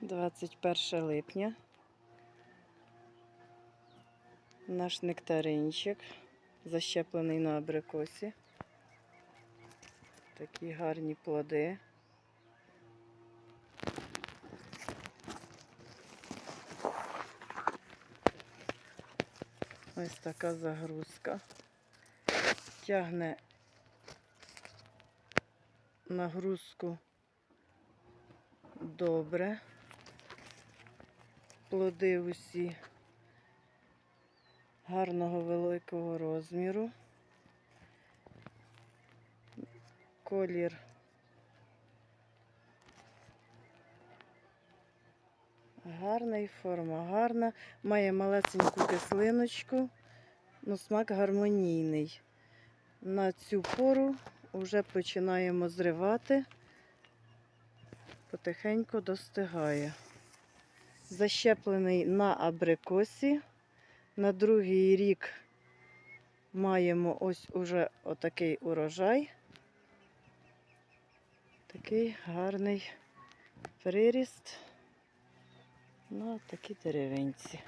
21 липня. Наш нектаринчик защеплений на абрикосі. Такі гарні плоди. Ось така загрузка. Тягне нагрузку добре. Плоди усі гарного великого розміру. Колір гарний, форма гарна, має малесеньку кислиночку, ну смак гармонійний. На цю пору вже починаємо зривати, потихеньку достигає. Защеплений на абрикосі. На другий рік маємо ось уже отакий урожай. Такий гарний приріст на такі деревинці.